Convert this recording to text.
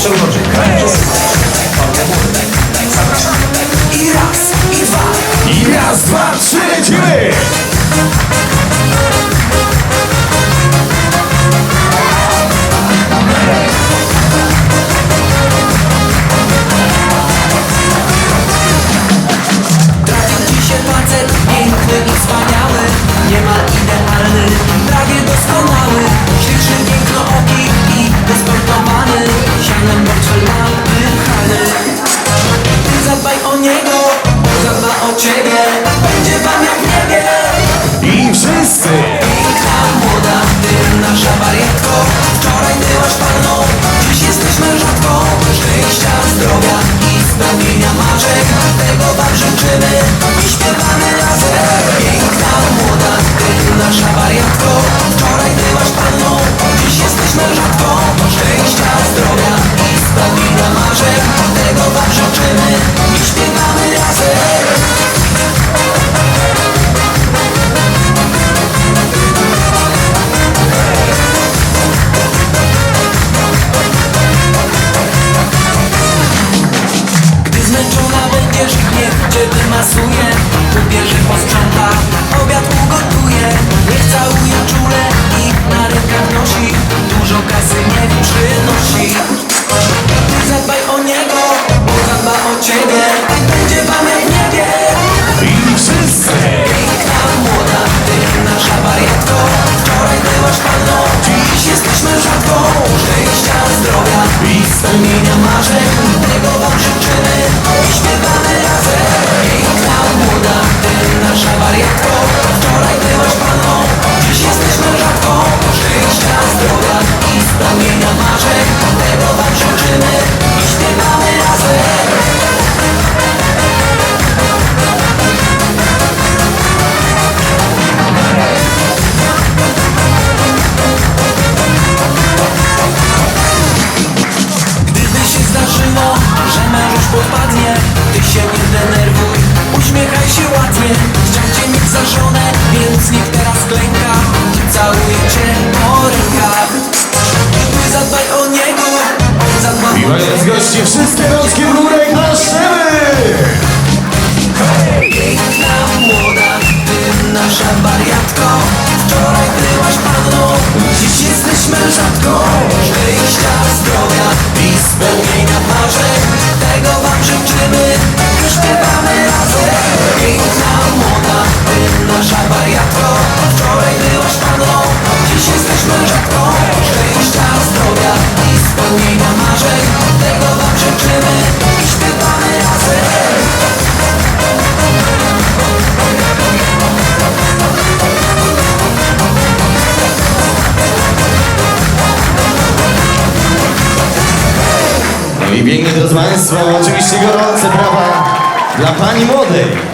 przełoży Zapraszamy. I raz, i dwa. I raz, dwa, trzy, lecimy! Zmęczona będziesz, niech cię wymasuje Ubierze, posprząta, obiad ugotuje. Niech całuje czule i na rękach nosi. Dużo kasy niech przynosi. Ty zadbaj o niego, bo zadba o ciebie. Będzie wam jak niebie. I wszyscy! Piękna, młoda, ty nasza wariatko Wczoraj byłaś panną, dziś jesteś mężatką Szczęścia, zdrowia i spełnienia marzeń mężuś podpadnie Ty się nie denerwuj, uśmiechaj się ładnie Chciał cię mieć za żonę, więc niech teraz klęka I całuje cię po rękach. Ty zadbaj o niego, on zadba o ciebie goście, wszystkie rączki spełnienia marzeń Tego wam życzymy i śpiewamy razem No i pięknie, drodzy Państwo, oczywiście gorące brawa dla Pani Młodej.